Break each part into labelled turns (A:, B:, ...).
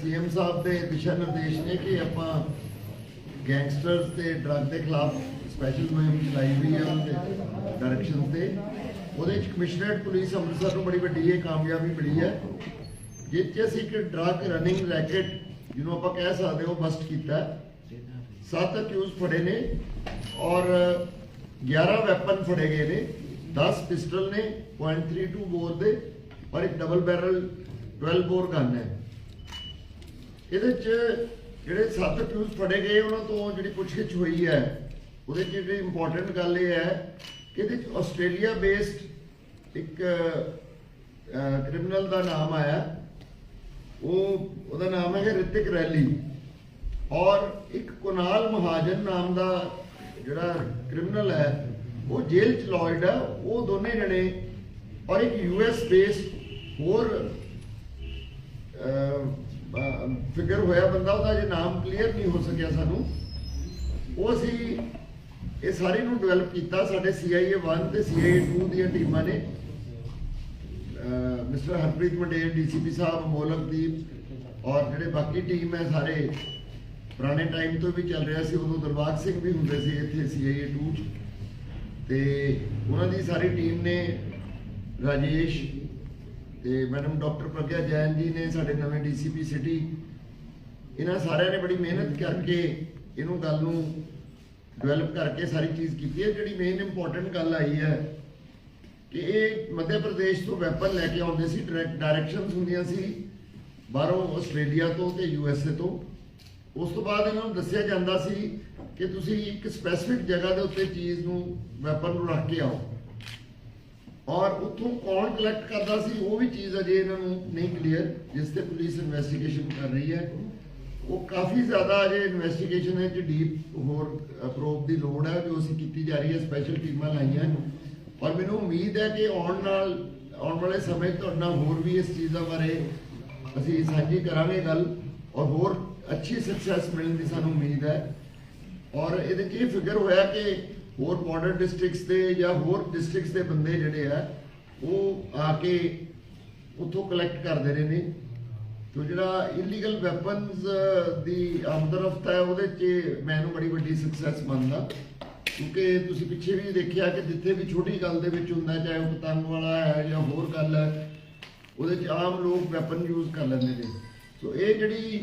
A: CM ਸਾਹਿਬ ਦੇ ਦਿਸ਼ਾ ਨਿਰਦੇਸ਼ ਨੇ ਕਿ ਆਪਾਂ ਗੈਂਗਸਟਰਸ ਤੇ ਡਰੱਗ ਦੇ ਖਿਲਾਫ ਸਪੈਸ਼ਲ ਮੁਹਿੰਮ ਚਲਾਈ ਹੋਈ ਹੈ ਉਹਦੇ ਡਾਇਰੈਕਸ਼ਨ ਤੇ। ਉਹਦੇ ਵਿੱਚ ਕਮਿਸ਼ਨਰੇਟ ਪੁਲਿਸ ਅੰਮ੍ਰਿਤਸਰ ਨੂੰ ਬੜੀ ਵੱਡੀ ਇਹ ਕਾਮਯਾਬੀ ਮਿਲੀ ਹੈ। ਜਿੱਥੇ ਅਸੀਂ ਇੱਕ ਡਰੱਗ ਰਨਿੰਗ ਰੈਕਟ ਜਿਹਨੂੰ ਆਪਾਂ ਕਹਿ ਸਕਦੇ ਹਾਂ ਬਸਟ ਕੀਤਾ। ਸੱਤ ਅਕਿਊਜ਼ ਫੜੇ ਨੇ ਔਰ 11 ਵੈਪਨ ਫੜੇ ਗਏ ਨੇ। 10 ਪਿਸਟਲ ਨੇ .32 ਬੋਰ ਦੇ, ਔਰ ਇੱਕ ਡਬਲ ਬੈਰਲ 12 ਬੋਰ ਗਨ ਹੈ। ਇਹਦੇ ਚ ਜਿਹੜੇ ਸੱਤ ਅਕਿਊਜ਼ ਫੜੇ ਗਏ, ਉਹਨਾਂ ਤੋਂ ਜਿਹੜੀ ਪੁੱਛਗਿੱਛ ਹੋਈ ਹੈ, ਉਹਦੇ ਚ ਜਿਹੜੀ ਇੰਪੋਰਟੈਂਟ ਗੱਲ ਇਹ ਹੈ ਕਿ ਇਹਦੇ ਚ ਆਸਟ੍ਰੇਲੀਆ ਬੇਸਡ ਇੱਕ ਕ੍ਰਿਮੀਨਲ ਦਾ ਨਾਮ ਆਇਆ। ਉਹ, ਉਹਦਾ ਨਾਮ ਹੈ ਰਿਤਿਕ ਰੈਲੀ। ਔਰ ਇੱਕ ਕੁਨਾਲ ਮਹਾਜਨ ਨਾਮ ਦਾ ਜਿਹੜਾ ਕ੍ਰਿਮੀਨਲ ਹੈ, ਉਹ ਜੇਲ੍ਹ ਚ ਲੌਇਡ ਹੈ ਉਹ ਦੋਨੇ ਜਣੇ ਔਰ ਇੱਕ ਯੂਐਸ ਬੇਸਡ ਹੋਰ ਫਿਕਰ ਹੋਇਆ ਬੰਦਾ ਉਹਦਾ, ਜੇ ਨਾਮ ਕਲੀਅਰ ਨਹੀਂ ਹੋ ਸਕਿਆ ਸਾਨੂੰ। ਉਹ ਅਸੀਂ ਇਹ ਸਾਰੇ ਨੂੰ ਡਿਵੈਲਪ ਕੀਤਾ, ਸਾਡੇ CIA 1 ਤੇ CIA 2 ਦੀਆਂ ਟੀਮਾਂ ਨੇ। ਮਿਸਟਰ ਹਰਪ੍ਰੀਤ ਮੰਡੇਰ ਡੀਸੀਪੀ ਸਾਹਿਬ ਮੋਲਕਦੀਪ ਔਰ ਜਿਹੜੇ ਬਾਕੀ ਟੀਮ ਹੈ ਸਾਰੇ, ਪੁਰਾਣੇ ਟਾਈਮ ਤੋਂ ਵੀ ਚੱਲ ਰਿਹਾ ਸੀ, ਉਦੋਂ ਦਰਬਾਰ ਸਿੰਘ ਵੀ ਹੁੰਦੇ ਸੀ ਇੱਥੇ CIA 2 ਚ। ਤੇ ਉਹਨਾਂ ਦੀ ਸਾਰੀ ਟੀਮ ਨੇ ਰਾਜੇਸ਼ ਤੇ ਮੈਡਮ ਡਾਕਟਰ ਪ੍ਰਗਿਆ ਜੈਨ ਜੀ ਨੇ ਸਾਡੇ ਨਵੇਂ ਡੀਸੀਪੀ ਸਿਟੀ, ਇਹਨਾਂ ਸਾਰਿਆਂ ਨੇ ਬੜੀ ਮਿਹਨਤ ਕਰਕੇ ਇਹਨੂੰ ਗੱਲ ਨੂੰ ਡਿਵੈਲਪ ਕਰਕੇ ਸਾਰੀ ਚੀਜ਼ ਕੀਤੀ ਹੈ। ਜਿਹੜੀ ਮੇਨ ਇੰਪੋਰਟੈਂਟ ਗੱਲ ਆਈ ਹੈ ਕਿ ਇਹ ਮੱਧ ਪ੍ਰਦੇਸ਼ ਤੋਂ ਵੈਪਨ ਲੈ ਕੇ ਆਉਂਦੇ ਸੀ ਡਾਇਰੈਕਸ਼ਨਸ ਹੁੰਦੀਆਂ ਸੀ ਬਾਹਰੋਂ ਆਸਟ੍ਰੇਲੀਆ ਤੋਂ ਤੇ ਯੂਐਸਏ ਤੋਂ। ਉਸ ਤੋਂ ਬਾਅਦ ਇਹਨਾਂ ਨੂੰ ਦੱਸਿਆ ਜਾਂਦਾ ਸੀ ਕਿ ਤੁਸੀਂ ਇੱਕ ਸਪੈਸੀਫਿਕ ਜਗ੍ਹਾ ਦੇ ਉੱਤੇ ਚੀਜ਼ ਨੂੰ ਵੈਪਨ ਨੂੰ ਰੱਖ ਕੇ ਆਓ। ਔਰ ਉੱਥੋਂ ਕੌਣ ਕਲੈਕਟ ਕਰਦਾ ਸੀ, ਉਹ ਵੀ ਚੀਜ਼ ਅਜੇ ਇਹਨਾਂ ਨੂੰ ਨਹੀਂ ਕਲੀਅਰ ਜਿਸ ਤੇ ਪੁਲਿਸ ਇਨਵੈਸਟੀਗੇਸ਼ਨ ਕਰ ਰਹੀ ਹੈ। ਉਹ ਕਾਫੀ ਜ਼ਿਆਦਾ ਅਜੇ ਇਨਵੈਸਟੀਗੇਸ਼ਨ ਵਿੱਚ ਡੀਪ ਹੋਰ ਪ੍ਰੋਬ ਦੀ ਲੋੜ ਹੈ, ਜੋ ਅਸੀਂ ਕੀਤੀ ਜਾ ਰਹੀ ਹੈ ਸਪੈਸ਼ਲ ਟੀਮਾਂ ਲਾਈਆਂ ਔਰ ਮੈਨੂੰ ਉਮੀਦ ਹੈ ਕਿ ਆਉਣ ਨਾਲ, ਆਉਣ ਵਾਲੇ ਸਮੇਂ ਤੁਹਾਡੇ ਨਾਲ ਹੋਰ ਵੀ ਇਸ ਚੀਜ਼ਾਂ ਬਾਰੇ ਅਸੀਂ ਸਾਂਝੀ ਕਰਾਂਗੇ ਗੱਲ, ਔਰ ਹੋਰ ਅੱਛੀ ਸਕਸੈਸ ਮਿਲਣ ਦੀ ਸਾਨੂੰ ਉਮੀਦ ਹੈ। ਔਰ ਇਹਦੇ 'ਚ ਇਹ ਫਿਗਰ ਹੋਇਆ ਕਿ ਹੋਰ ਬਾਰਡਰ ਡਿਸਟ੍ਰਿਕਟਸ ਦੇ ਜਾਂ ਹੋਰ ਡਿਸਟ੍ਰਿਕਟਸ ਦੇ ਬੰਦੇ ਜਿਹੜੇ ਆ, ਉਹ ਆ ਕੇ ਉੱਥੋਂ ਕਲੈਕਟ ਕਰਦੇ ਰਹੇ ਨੇ। ਤੋ ਜਿਹੜਾ ਇਲੀਗਲ ਵੈਪਨਸ ਦੀ ਆਮਦਰਫਤ ਹੈ, ਉਹਦੇ 'ਚ ਮੈਨੂੰ ਬੜੀ ਵੱਡੀ ਸਕਸੈਸ ਮੰਨਦਾ। ਕਿਉਂਕਿ ਤੁਸੀਂ ਪਿੱਛੇ ਵੀ ਦੇਖਿਆ ਕਿ ਜਿੱਥੇ ਵੀ ਛੋਟੀ ਗੱਲ ਦੇ ਵਿੱਚ ਹੁੰਦਾ, ਚਾਹੇ ਉਹ ਪਤੰਗ ਵਾਲਾ ਹੈ ਜਾਂ ਹੋਰ ਗੱਲ ਹੈ ਉਹਦੇ 'ਚ ਆਮ ਲੋਕ ਵੈਪਨ ਯੂਜ਼ ਕਰ ਲੈਂਦੇ ਨੇ। ਸੋ ਇਹ ਜਿਹੜੀ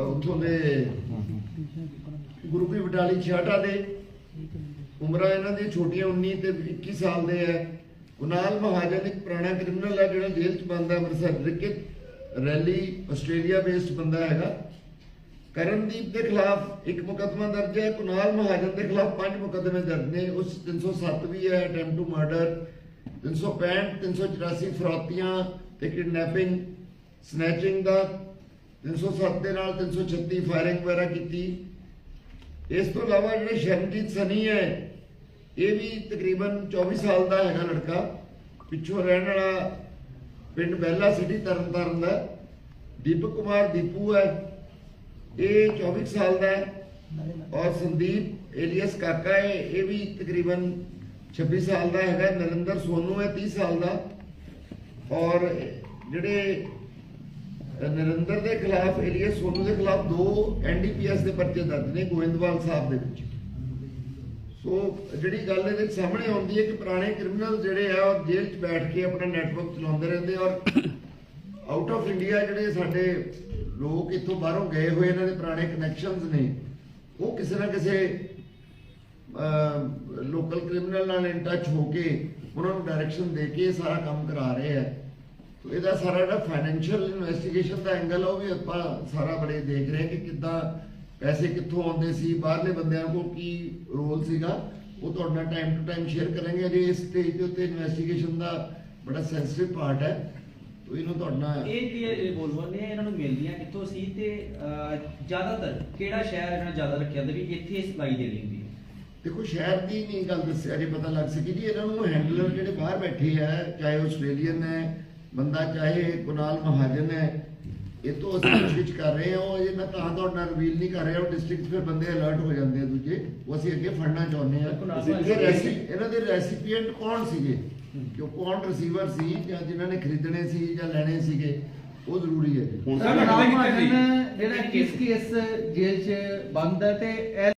A: ਉੱਥੋਂ ਦੇ ਗੁਰੂ ਕੀ ਬਟਾਲੀ ਛਾਟਾ ਦੇ ਉਮਰਾਂ ਇਹਨਾਂ ਦੀਆਂ ਛੋਟੀਆਂ 19 ਤੇ 21 ਸਾਲ ਦੇ ਹੈ। ਕੁਨਾਲ ਮਹਾਜਨ ਇੱਕ ਪੁਰਾਣਾ ਕ੍ਰਿਮੀਨਲ ਹੈ ਜਿਹੜਾ ਜੇਲ੍ਹ 'ਚ ਬੰਦ ਅੰਮ੍ਰਿਤਸਰ ਰਿਕਿਤ ਰੈਲੀ ਆਸਟ੍ਰੇਲੀਆ ਬੇਸਡ ਬੰਦਾ ਹੈਗਾ। ਕਰਨਦੀਪ ਦੇ ਖਿਲਾਫ ਇੱਕ ਮੁਕੱਦਮਾ ਦਰਜ ਹੈ ਕੁਨਾਲ ਮਹਾਜਨ ਦੇ ਖਿਲਾਫ ਪੰਜ ਮੁਕੱਦਮੇ ਦਰਜ ਨੇ। ਉਸ 307 ਵੀ ਹੈ, ਅਟੈਂਪਟ ਟੂ ਮਰਡਰ 365 384 ਫਰੌਤੀਆਂ ਤੇ ਕਿਡਨੈਪਿੰਗ, ਸਨੈਚਿੰਗ ਦਾ 307 ਦੇ ਨਾਲ 336 ਫਾਇਰਿੰਗ ਵਗੈਰਾ ਕੀਤੀ। ਇਸ ਤੋਂ ਇਲਾਵਾ ਜਿਹੜੇ ਸ਼ਰਨਜੀਤ ਸਨੀ ਹੈ, ਇਹ ਵੀ ਤਕਰੀਬਨ 24 ਸਾਲ ਦਾ ਹੈਗਾ ਲੜਕਾ। ਪਿੱਛੋਂ ਰਹਿਣ ਵਾਲਾ ਪਿੰਡ ਬਹਿਲਾ ਸਿਟੀ ਤਰਨਤਾਰਨ ਦਾ। ਦੀਪਕ ਕੁਮਾਰ ਦੀਪੂ ਹੈ। ਇਹ 24 ਸਾਲ ਦਾ ਹੈ। ਔਰ ਸੰਦੀਪ ਏਲੀਅਸ ਕਾਕਾ ਹੈ, ਇਹ ਵੀ ਤਕਰੀਬਨ 26 ਸਾਲ ਦਾ ਹੈਗਾ। ਨਰਿੰਦਰ ਸੋਨੂ ਹੈ 30 ਸਾਲ ਦਾ। ਔਰ ਜਿਹੜੇ ਨਰਿੰਦਰ ਦੇ ਖਿਲਾਫ ਏਲੀਅਸ ਸੋਨੂ ਦੇ ਖਿਲਾਫ ਦੋ ਐਨਡੀਪੀਐਸ ਦੇ ਪਰਚੇ ਦਰਜ ਨੇ, ਗੋਇੰਦਵਾਲ ਸਾਹਿਬ ਦੇ ਵਿੱਚ। ਸੋ ਜਿਹੜੀ ਗੱਲ ਇਹਦੇ ਸਾਹਮਣੇ ਆਉਂਦੀ ਹੈ ਕਿ ਪੁਰਾਣੇ ਕ੍ਰਿਮੀਨਲ ਜਿਹੜੇ ਆ, ਉਹ ਜੇਲ੍ਹ 'ਚ ਬੈਠ ਕੇ ਆਪਣਾ ਨੈਟਵਰਕ ਚਲਾਉਂਦੇ ਰਹਿੰਦੇ ਔਰ ਆਊਟ ਆਫ ਇੰਡੀਆ ਜਿਹੜੇ ਸਾਡੇ ਲੋਕ ਇੱਥੋਂ ਬਾਹਰੋਂ ਗਏ ਹੋਏ, ਇਹਨਾਂ ਦੇ ਪੁਰਾਣੇ ਕਨੈਕਸ਼ਨਸ ਨੇ, ਉਹ ਕਿਸੇ ਨਾ ਕਿਸੇ ਲੋਕਲ ਕ੍ਰਿਮੀਨਲ ਨਾਲ ਇਨ ਟੱਚ ਹੋ ਕੇ ਉਹਨਾਂ ਨੂੰ ਡਾਇਰੈਕਸ਼ਨ ਦੇ ਕੇ ਇਹ ਸਾਰਾ ਕੰਮ ਕਰਾ ਰਹੇ ਆ। ਤੋ ਇਹਦਾ ਸਾਰਾ ਜਿਹੜਾ ਫਾਈਨੈਂਸ਼ੀਅਲ ਇਨਵੈਸਟੀਗੇਸ਼ਨ ਦਾ ਐਂਗਲ ਉਹ ਵੀ ਆਪਾਂ ਸਾਰਾ ਬੜੇ ਦੇਖ ਰਹੇ ਕਿ ਕਿੱਦਾਂ ਪੈਸੇ ਕਿੱਥੋਂ ਆਉਂਦੇ ਸੀ ਬਾਹਰਲੇ ਬੰਦਿਆਂ ਕੋਲ ਕੀ ਰੋਲ ਸੀਗਾ ਉਹ ਤੁਹਾਡੇ ਨਾਲ ਟਾਈਮ ਟੂ ਟਾਈਮ ਸ਼ੇਅਰ ਕਰਾਂਗੇ। ਅਜੇ ਇਸ ਸਟੇਜ ਦੇ ਉੱਤੇ ਇਨਵੈਸਟੀਗੇਸ਼ਨ ਦਾ ਬੜਾ ਸੈਂਸਿਟਿਵ ਪਾਰਟ ਹੈ। ਉਹ ਇਹਨੂੰ ਤੁਹਾਡਾ
B: ਇਹ ਕੀ ਰਿਵੋਲਵਰ ਨੇ ਇਹਨਾਂ ਨੂੰ ਮਿਲਦੀਆਂ ਕਿੱਥੋਂ ਸੀ ਤੇ ਜ਼ਿਆਦਾਤਰ ਕਿਹੜਾ ਸ਼ਹਿਰ ਇਹਨਾਂ ਜ਼ਿਆਦਾ ਰੱਖਿਆ ਹੁੰਦਾ ਵੀ ਇੱਥੇ ਸਪਲਾਈ ਦੇਣੀ ਹੁੰਦੀ ਹੈ?
A: ਦੇਖੋ ਸ਼ਹਿਰ ਦੀ ਨਹੀਂ ਗੱਲ ਦੱਸਿਆ ਜੇ ਪਤਾ ਲੱਗ ਸਕੀ ਜੀ ਇਹਨਾਂ ਨੂੰ ਹੈਂਡਲਰ ਜਿਹੜੇ ਬਾਹਰ ਬੈਠੇ ਆ ਚਾਹੇ ਆਸਟ੍ਰੇਲੀਅਨ ਹੈ ਬੰਦਾ ਚਾਹੇ ਕੁਨਾਲ ਮਹਾਜਨ ਹੈ ਇਹ ਤੋਂ ਅਸੀਂ ਪੁੱਛਗਿੱਛ ਕਰ ਰਹੇ ਹਾਂ ਉਹ ਅਜੇ ਮੈਂ ਤਾਂ ਤੁਹਾਡੇ ਨਾਲ ਰਿਵੀਲ ਨਹੀਂ ਕਰ ਰਿਹਾ ਉਹ ਡਿਸਟ੍ਰਿਕਟ ਫਿਰ ਬੰਦੇ ਅਲਰਟ ਹੋ ਜਾਂਦੇ ਆ ਦੂਜੇ ਉਹ ਅਸੀਂ ਅੱਗੇ ਫੜਨਾ ਚਾਹੁੰਦੇ ਆ ਇਹ ਇਹਨਾਂ ਦੇ ਰੈਸੀਪੀਐਂਟ ਕੌਣ ਸੀਗੇ? ਕਿ ਕੌਣ ਰਿਸੀਵਰ ਸੀ ਜਾਂ ਜਿਨ੍ਹਾਂ ਨੇ ਖਰੀਦਣੇ ਸੀ ਜਾਂ ਲੈਣੇ ਸੀਗੇ ਉਹ ਜ਼ਰੂਰੀ ਹੈ। ਜੀ
C: ਹੁਣ
D: ਜਿਹੜਾ ਕਿਸ ਕੇਸ ਜੇਲ੍ਹ 'ਚ ਬੰਦ ਹੈ ਤੇ ਇਹ